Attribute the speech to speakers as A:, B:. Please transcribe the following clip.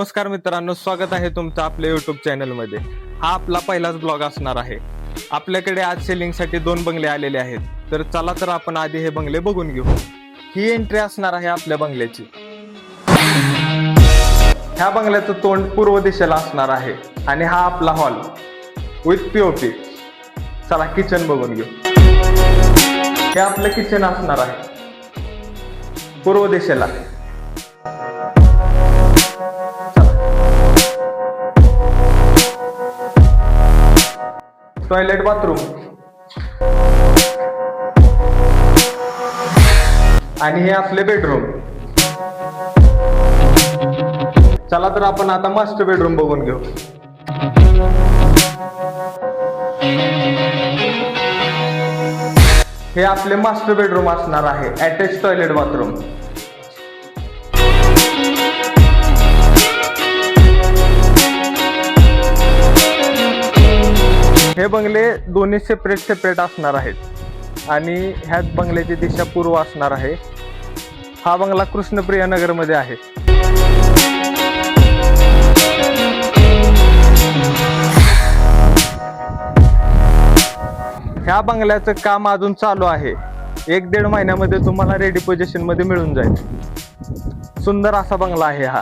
A: नमस्कार मित्रांनो स्वागत आहे तुमचं आपल्या युट्यूब चॅनलमध्ये हा आपला पहिलाच ब्लॉग असणार आहे. आपल्याकडे आज सेलिंगसाठी दोन बंगले आलेले आहेत. तर चला तर आपण आधी हे बंगले बघून घेऊ. ही एंट्री असणार आहे आपल्या बंगल्याची. ह्या बंगल्याचं तोंड पूर्व दिशेला असणार आहे आणि हा आपला हॉल विथ पीओपी चला किचन बघून घेऊ. हे आपलं किचन असणार आहे. पूर्व दिशेला. Toilet bathroom. आणि हे असले बेडरूम चला तर आपण आता मास्टर बेडरूम बघून घेऊ. हे आपले मास्टर बेडरूम असणार आहे. अटॅच टॉयलेट बाथरूम हे बंगले दोन्ही सेपरेट सेपरेट असणार आहेत. आणि ह्याच बंगल्याची दिशा पूर्व असणार आहे. हा बंगला कृष्णप्रिया नगरमध्ये आहे. ह्या बंगल्याचं काम अजून चालू आहे. एक दीड महिन्यामध्ये तुम्हाला रेडी पोझिशनमध्ये मिळून जाईल. सुंदर असा बंगला आहे हा.